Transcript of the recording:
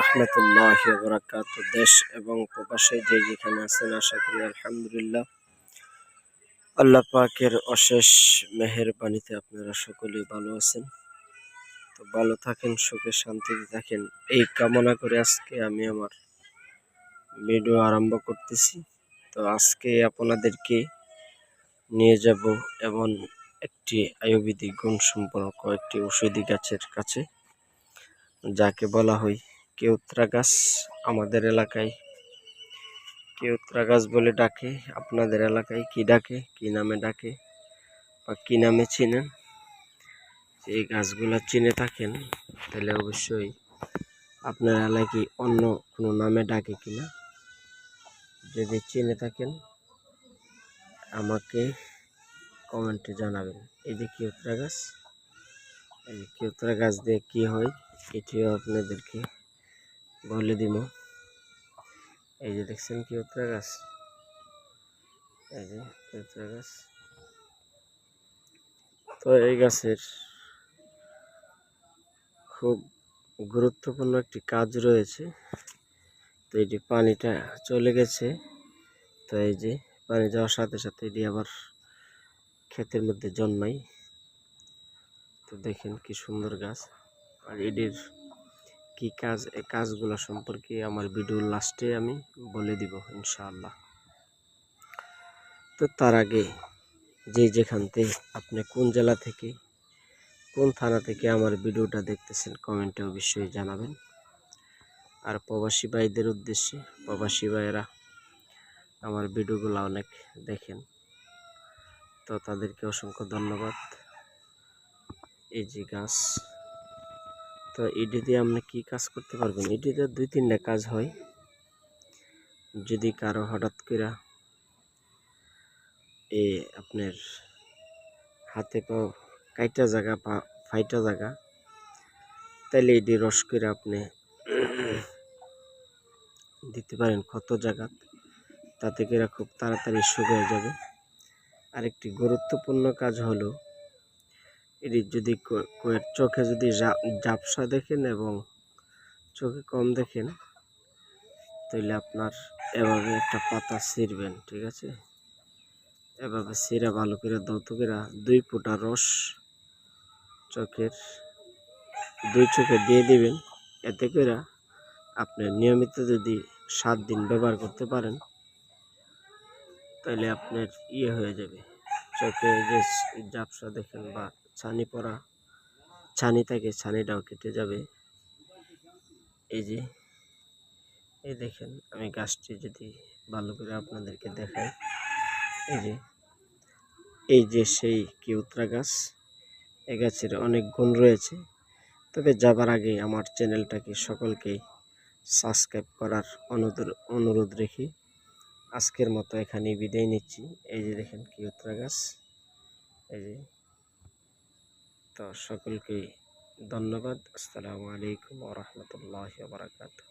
আসসালামু দেশ এবং প্রবাসে যে যেখানে আছেন আপনারা সকলেই ভালো আছেন। তো ভালো থাকেন, সুখে শান্তিতে থাকেন। এই কামনা করে আজকে আমি আমার ভিডিও আরম্ভ করতেছি। তো আজকে আপনাদেরকে নিয়ে যাব এমন একটি আয়ুর্বেদিক গুণ সম্পর্ক একটি ঔষধি গাছের কাছে। যাকে বলা হয় কেউত্রা গাছ আমাদের এলাকায়। কেউত্রা গাছ বলে ডাকে, আপনাদের এলাকায় কি ডাকে, কি নামে ডাকে বা কি নামে চিনেন? এই গাছগুলা চিনে থাকেন, তাহলে অবশ্যই আপনার এলাকায় অন্য কোনো নামে ডাকে কিনা যদি চিনে থাকেন, আমাকে কমেন্টে জানাবেন। এই যে কেউত্রা গাছ এই কেউত্রা গাছ দিয়ে কী হয় এটিও আপনাদেরকে বলে দিব। এই যে দেখছেন কেউত্রা গাছ? এই যে কেউত্রা গাছ। তো এই গাছের খুব গুরুত্বপূর্ণ একটি কাজ রয়েছে। তো এটি পানিটা চলে গেছে। তো এই যে পানি যাওয়ার সাথে সাথে এটি আবার ক্ষেতের মধ্যে জন্মায়। তো দেখেন কি সুন্দর গাছ। আর এটির কি কাজ এই কাজগুলো সম্পর্কে আমার ভিডিওর লাস্টে আমি বলে দিব, ইনশাআল্লাহ। তো তার আগে যে যেখান থেকে আপনি কোন জেলা থেকে, কোন থানা থেকে আমার ভিডিওটা দেখতেছেন কমেন্টে অবশ্যই জানাবেন। আর প্রবাসী ভাইদের উদ্দেশ্যে, প্রবাসী ভাইয়েরা আমার ভিডিওগুলো অনেক দেখেন। তো তাদেরকে অসংখ্য ধন্যবাদ। এই যে গাছ তো এটি দিয়ে আপনি কি কাজ করতে পারবেন এটিতে দুই তিনটা কাজ হয়। যদি কারও হঠাৎ করে এ আপনার হাতে পাও কাইটা জায়গা বা ফাইটা জায়গা, তাইলে এটি রস করে আপনি দিতে পারেন কত জায়গা। তাতে করে খুব তাড়াতাড়ি শুকিয়ে যাবে। আরেকটি গুরুত্বপূর্ণ কাজ হলো এটি যদি চোখে যদি জাপসা দেখেন এবং চোখে কম দেখেন তাহলে আপনার এভাবে একটা পাতা ছিঁড়বেন, ঠিক আছে? এভাবে ছিঁড়া ভালো করে দৌতকেরা দুই ফুটা রস চোখের, দুই চোখে দিয়ে দিবেন। এতে করে আপনি নিয়মিত যদি সাত দিন ব্যবহার করতে পারেন তাহলে আপনার ইয়ে হয়ে যাবে। চোখে যে জাপসা দেখেন বা ছানি পরা ছানি থাকে, ছানিটাও কেটে যাবে। এই যে, এই দেখেন, আমি গাছটি যদি ভালো করে আপনাদেরকে দেখাই। এই যে এই যে সেই কিউত্রা গাছ, এ গাছের অনেক গুণ রয়েছে। তবে যাবার আগে আমার চ্যানেলটাকে সকলকেই সাবস্ক্রাইব করার অনুরোধ রেখে আজকের মতো এখানে বিদায় নিচ্ছি। এই যে দেখেন কিউত্রা গাছ, এই যে তো সকলকে ধন্যবাদ। আসসালামু আলাইকুম ওরহমতুল্লাহ বারাকাতু